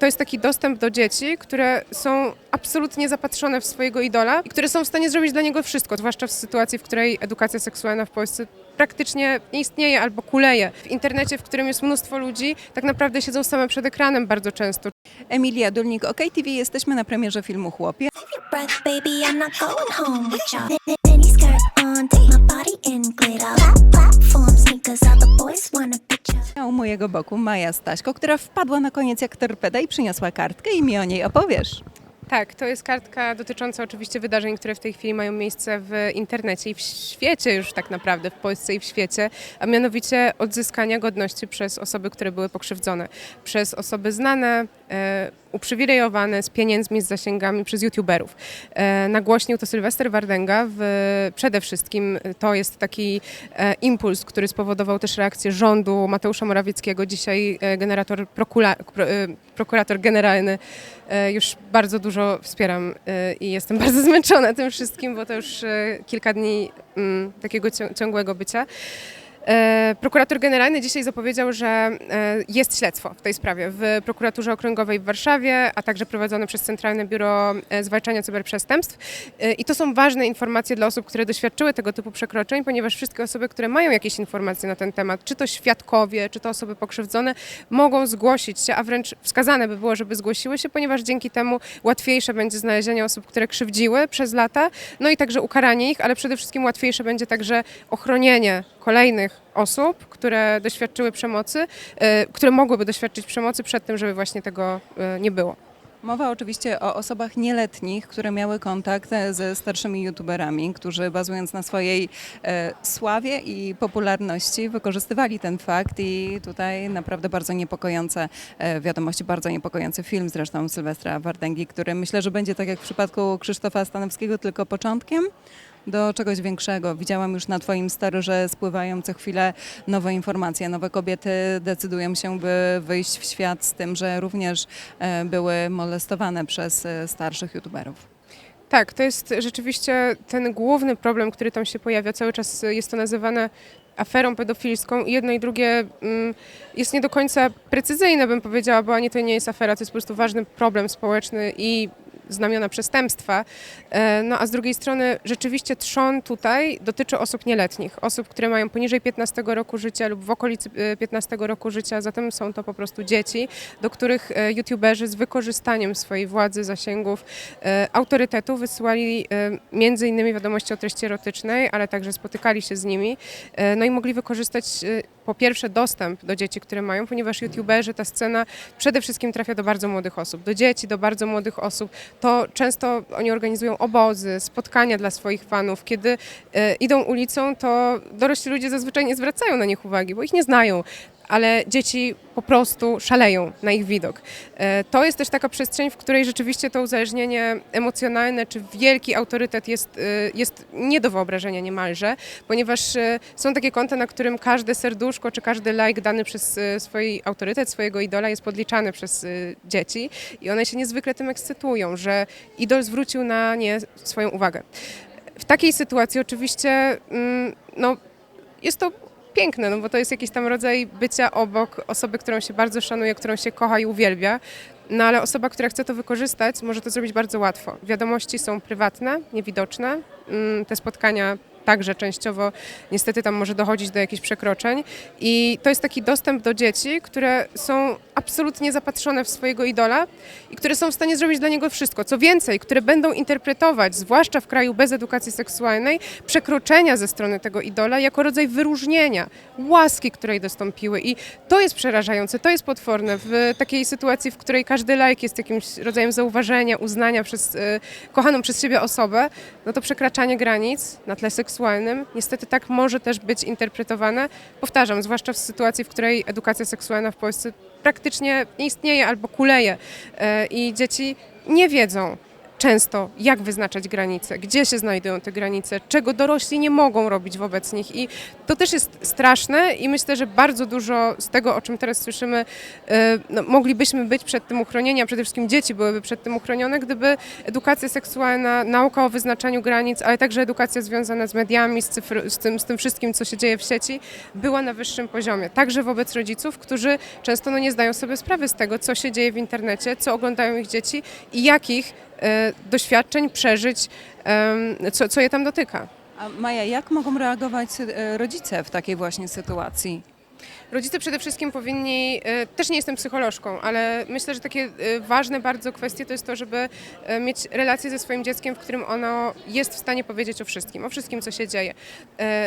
To jest taki dostęp do dzieci, które są absolutnie zapatrzone w swojego idola i które są w stanie zrobić dla niego wszystko, zwłaszcza w sytuacji, w której edukacja seksualna w Polsce praktycznie nie istnieje albo kuleje. W internecie, w którym jest mnóstwo ludzi, tak naprawdę siedzą same przed ekranem bardzo często. Emilia Dulnik, OK TV, jesteśmy na premierze filmu Chłopie. Mojego boku Maja Staśko, która wpadła na koniec jak torpeda i przyniosła kartkę i mi o niej opowiesz. Tak, to jest kartka dotycząca oczywiście wydarzeń, które w tej chwili mają miejsce w internecie i w świecie już tak naprawdę, w Polsce i w świecie, a mianowicie odzyskania godności przez osoby, które były pokrzywdzone, przez osoby znane, uprzywilejowane, z pieniędzmi, z zasięgami, przez youtuberów. E, nagłośnił to Sylwester Wardęga. W, przede wszystkim to jest taki e, impuls, który spowodował też reakcję rządu Mateusza Morawieckiego. Dzisiaj e, generator prokula, pro, e, prokurator generalny e, już bardzo dużo wspieram e, i jestem bardzo zmęczona tym wszystkim, bo to już e, kilka dni mm, takiego cią- ciągłego bycia. E, Prokurator generalny dzisiaj zapowiedział, że e, jest śledztwo w tej sprawie w prokuraturze okręgowej w Warszawie, a także prowadzone przez Centralne Biuro e, Zwalczania Cyberprzestępstw. I to są ważne informacje dla osób, które doświadczyły tego typu przekroczeń, ponieważ wszystkie osoby, które mają jakieś informacje na ten temat, czy to świadkowie, czy to osoby pokrzywdzone, mogą zgłosić się, a wręcz wskazane by było, żeby zgłosiły się, ponieważ dzięki temu łatwiejsze będzie znalezienie osób, które krzywdziły przez lata, no i także ukaranie ich, ale przede wszystkim łatwiejsze będzie także ochronienie kolejnych osób, które doświadczyły przemocy, e, które mogłyby doświadczyć przemocy przed tym, żeby właśnie tego e, nie było. Mowa oczywiście o osobach nieletnich, które miały kontakt e, ze starszymi youtuberami, którzy bazując na swojej e, sławie i popularności wykorzystywali ten fakt i tutaj naprawdę bardzo niepokojące e, wiadomości, bardzo niepokojący film zresztą Sylwestra Wardęgi, który myślę, że będzie tak jak w przypadku Krzysztofa Stanowskiego tylko początkiem do czegoś większego. Widziałam już na Twoim story, że spływają co chwilę nowe informacje. Nowe kobiety decydują się, by wyjść w świat z tym, że również e, były molestowane przez e, starszych youtuberów. Tak, to jest rzeczywiście ten główny problem, który tam się pojawia. Cały czas jest to nazywane aferą pedofilską i jedno i drugie mm, jest nie do końca precyzyjne, bym powiedziała, bo ani to nie jest afera, to jest po prostu ważny problem społeczny i znamiona przestępstwa. E, No a z drugiej strony rzeczywiście trzon tutaj dotyczy osób nieletnich, osób, które mają poniżej 15 roku życia lub w okolicy e, 15 roku życia, zatem są to po prostu dzieci, do których e, youtuberzy z wykorzystaniem swojej władzy, zasięgów, e, autorytetu wysyłali e, między innymi wiadomości o treści erotycznej, ale także spotykali się z nimi, e, no i mogli wykorzystać e, po pierwsze dostęp do dzieci, które mają, ponieważ youtuberzy, ta scena przede wszystkim trafia do bardzo młodych osób, do dzieci, do bardzo młodych osób. To często oni organizują obozy, spotkania dla swoich fanów. Kiedy e, idą ulicą, to dorośli ludzie zazwyczaj nie zwracają na nich uwagi, bo ich nie znają. Ale dzieci po prostu szaleją na ich widok. E, To jest też taka przestrzeń, w której rzeczywiście to uzależnienie emocjonalne czy wielki autorytet jest, e, jest nie do wyobrażenia niemalże, ponieważ e, są takie konta, na którym każde serduszko czy każdy like dany przez swój autorytet, swojego idola jest podliczany przez dzieci i one się niezwykle tym ekscytują, że idol zwrócił na nie swoją uwagę. W takiej sytuacji oczywiście mm, no, jest to piękne, no bo to jest jakiś tam rodzaj bycia obok osoby, którą się bardzo szanuje, którą się kocha i uwielbia. No ale osoba, która chce to wykorzystać, może to zrobić bardzo łatwo. Wiadomości są prywatne, niewidoczne. Mm, Te spotkania także częściowo niestety tam może dochodzić do jakichś przekroczeń. I to jest taki dostęp do dzieci, które są absolutnie zapatrzone w swojego idola i które są w stanie zrobić dla niego wszystko. Co więcej, które będą interpretować, zwłaszcza w kraju bez edukacji seksualnej, przekroczenia ze strony tego idola jako rodzaj wyróżnienia, łaski, której dostąpiły. I to jest przerażające, to jest potworne. W takiej sytuacji, w której każdy like jest jakimś rodzajem zauważenia, uznania przez e, kochaną przez siebie osobę, no to przekraczanie granic na tle seksualnym niestety tak może też być interpretowane. Powtarzam, zwłaszcza w sytuacji, w której edukacja seksualna w Polsce praktycznie nie istnieje albo kuleje e, i dzieci nie wiedzą, często, jak wyznaczać granice, gdzie się znajdują te granice, czego dorośli nie mogą robić wobec nich. I to też jest straszne i myślę, że bardzo dużo z tego, o czym teraz słyszymy, e, no, moglibyśmy być przed tym uchronieni, a przede wszystkim dzieci byłyby przed tym uchronione, gdyby edukacja seksualna, nauka o wyznaczaniu granic, ale także edukacja związana z mediami, z, cyfr, z, tym, z tym wszystkim, co się dzieje w sieci, była na wyższym poziomie. Także wobec rodziców, którzy często no, nie zdają sobie sprawy z tego, co się dzieje w internecie, co oglądają ich dzieci i jakich e, doświadczeń, przeżyć, co, co je tam dotyka. A Maja, jak mogą reagować e, rodzice w takiej właśnie sytuacji? Rodzice przede wszystkim powinni, e, też nie jestem psycholożką, ale myślę, że takie e, ważne bardzo kwestie to jest to, żeby mieć relację ze swoim dzieckiem, w którym ono jest w stanie powiedzieć o wszystkim, o wszystkim, co się dzieje.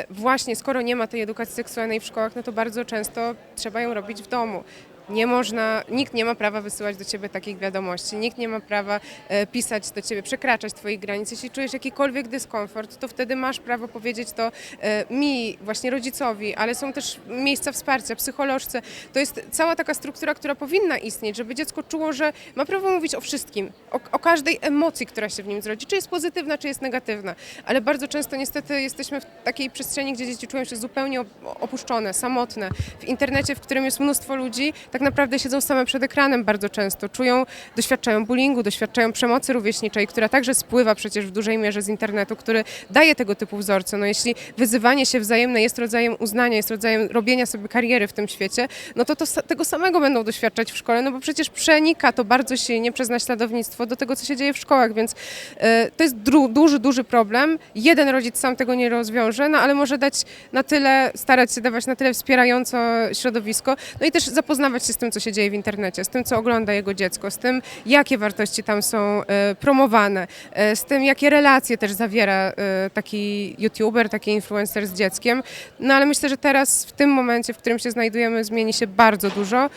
Właśnie, skoro nie ma tej edukacji seksualnej w szkołach, no to bardzo często trzeba ją robić w domu. Nie można, nikt nie ma prawa wysyłać do ciebie takich wiadomości, nikt nie ma prawa e, pisać do ciebie, przekraczać twoich granic. Jeśli czujesz jakikolwiek dyskomfort, to wtedy masz prawo powiedzieć to e, mi, właśnie rodzicowi, ale są też miejsca wsparcia, psycholożce. To jest cała taka struktura, która powinna istnieć, żeby dziecko czuło, że ma prawo mówić o wszystkim, o, o każdej emocji, która się w nim zrodzi, czy jest pozytywna, czy jest negatywna. Ale bardzo często niestety jesteśmy w takiej przestrzeni, gdzie dzieci czują się zupełnie op- opuszczone, samotne. W internecie, w którym jest mnóstwo ludzi, tak naprawdę siedzą same przed ekranem bardzo często. Czują, doświadczają bullyingu, doświadczają przemocy rówieśniczej, która także spływa przecież w dużej mierze z internetu, który daje tego typu wzorce. No jeśli wyzywanie się wzajemne jest rodzajem uznania, jest rodzajem robienia sobie kariery w tym świecie, no to, to tego samego będą doświadczać w szkole, no bo przecież przenika to bardzo silnie przez naśladownictwo do tego, co się dzieje w szkołach, więc e, to jest duży, duży problem. Jeden rodzic sam tego nie rozwiąże, no ale może dać na tyle, starać się dawać na tyle wspierająco środowisko, no i też zapoznawać z tym, co się dzieje w internecie, z tym, co ogląda jego dziecko, z tym, jakie wartości tam są e, promowane, e, z tym, jakie relacje też zawiera e, taki youtuber, taki influencer z dzieckiem. No ale myślę, że teraz w tym momencie, w którym się znajdujemy, zmieni się bardzo dużo.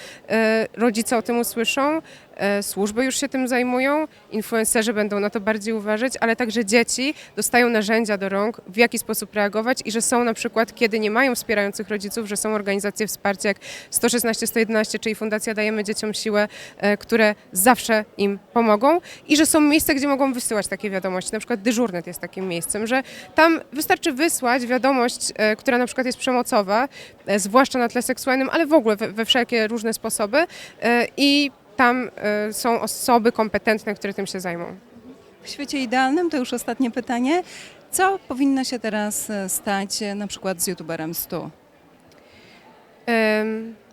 Rodzice o tym usłyszą, służby już się tym zajmują, influencerzy będą na to bardziej uważać, ale także dzieci dostają narzędzia do rąk, w jaki sposób reagować i że są na przykład, kiedy nie mają wspierających rodziców, że są organizacje wsparcia jak 116, 111, czyli Fundacja Dajemy Dzieciom Siłę, e, które zawsze im pomogą i że są miejsca, gdzie mogą wysyłać takie wiadomości. Na przykład dyżurnet jest takim miejscem, że tam wystarczy wysłać wiadomość, e, która na przykład jest przemocowa, e, zwłaszcza na tle seksualnym, ale w ogóle we, we wszelkie różne sposoby e, i tam e, są osoby kompetentne, które tym się zajmą. W świecie idealnym, to już ostatnie pytanie, co powinno się teraz e, stać e, na przykład z youtuberem 100?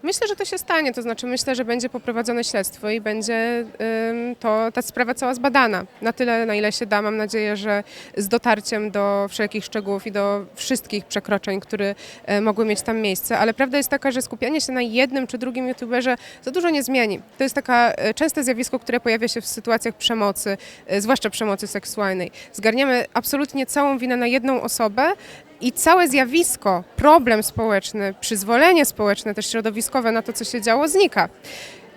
Myślę, że to się stanie, to znaczy myślę, że będzie poprowadzone śledztwo i będzie to ta sprawa cała zbadana. Na tyle, na ile się da, mam nadzieję, że z dotarciem do wszelkich szczegółów i do wszystkich przekroczeń, które e, mogły mieć tam miejsce. Ale prawda jest taka, że skupianie się na jednym czy drugim youtuberze za dużo nie zmieni. To jest taka e, częste zjawisko, które pojawia się w sytuacjach przemocy, e, zwłaszcza przemocy seksualnej. Zgarniamy absolutnie całą winę na jedną osobę, i całe zjawisko, problem społeczny, przyzwolenie społeczne, też środowiskowe na to, co się działo, znika.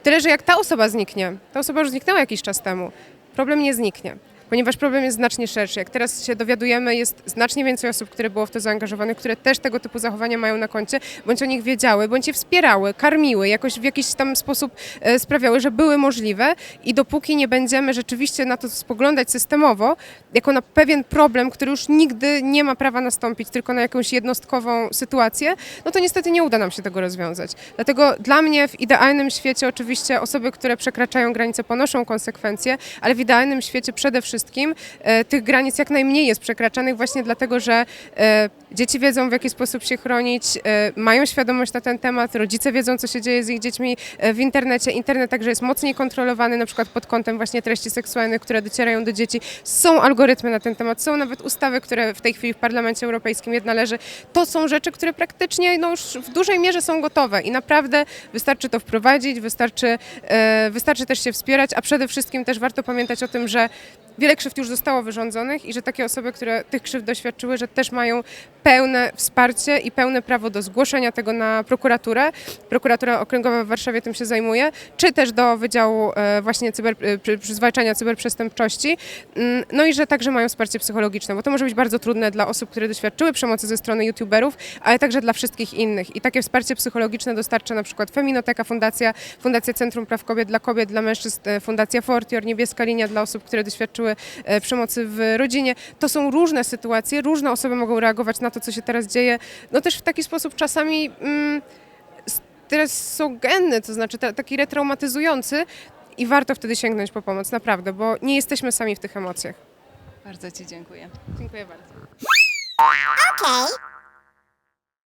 Tyle, że jak ta osoba zniknie, ta osoba już zniknęła jakiś czas temu, problem nie zniknie. Ponieważ problem jest znacznie szerszy. Jak teraz się dowiadujemy, jest znacznie więcej osób, które było w to zaangażowane, które też tego typu zachowania mają na koncie, bądź o nich wiedziały, bądź je wspierały, karmiły, jakoś w jakiś tam sposób e, sprawiały, że były możliwe. I dopóki nie będziemy rzeczywiście na to spoglądać systemowo, jako na pewien problem, który już nigdy nie ma prawa nastąpić, tylko na jakąś jednostkową sytuację, no to niestety nie uda nam się tego rozwiązać. Dlatego dla mnie w idealnym świecie oczywiście osoby, które przekraczają granice ponoszą konsekwencje, ale w idealnym świecie przede wszystkim e, tych granic jak najmniej jest przekraczanych właśnie dlatego, że e, dzieci wiedzą w jaki sposób się chronić, e, mają świadomość na ten temat, rodzice wiedzą co się dzieje z ich dziećmi w internecie. Internet także jest mocniej kontrolowany na przykład pod kątem właśnie treści seksualnych, które docierają do dzieci. Są algorytmy na ten temat, są nawet ustawy, które w tej chwili w Parlamencie Europejskim jedna leży. To są rzeczy, które praktycznie no już w dużej mierze są gotowe i naprawdę wystarczy to wprowadzić, wystarczy, wystarczy też się wspierać, a przede wszystkim też warto pamiętać o tym, że wiele krzywd już zostało wyrządzonych i że takie osoby, które tych krzywd doświadczyły, że też mają pełne wsparcie i pełne prawo do zgłoszenia tego na prokuraturę. Prokuratura Okręgowa w Warszawie tym się zajmuje, czy też do Wydziału e, właśnie cyber, e, zwalczania cyberprzestępczości. Mm, No i że także mają wsparcie psychologiczne, bo to może być bardzo trudne dla osób, które doświadczyły przemocy ze strony youtuberów, ale także dla wszystkich innych. I takie wsparcie psychologiczne dostarcza na przykład Feminoteka Fundacja, Fundacja Centrum Praw Kobiet dla Kobiet, dla Mężczyzn, e, Fundacja Fortior, Niebieska Linia dla osób, które doświadczyły doświadczyły e, przemocy w rodzinie. To są różne sytuacje, różne osoby mogą reagować na to, co się teraz dzieje. No też w taki sposób czasami mm, są genny, to znaczy ta, taki retraumatyzujący i warto wtedy sięgnąć po pomoc, naprawdę, bo nie jesteśmy sami w tych emocjach. Bardzo Ci dziękuję. Dziękuję bardzo. Okay.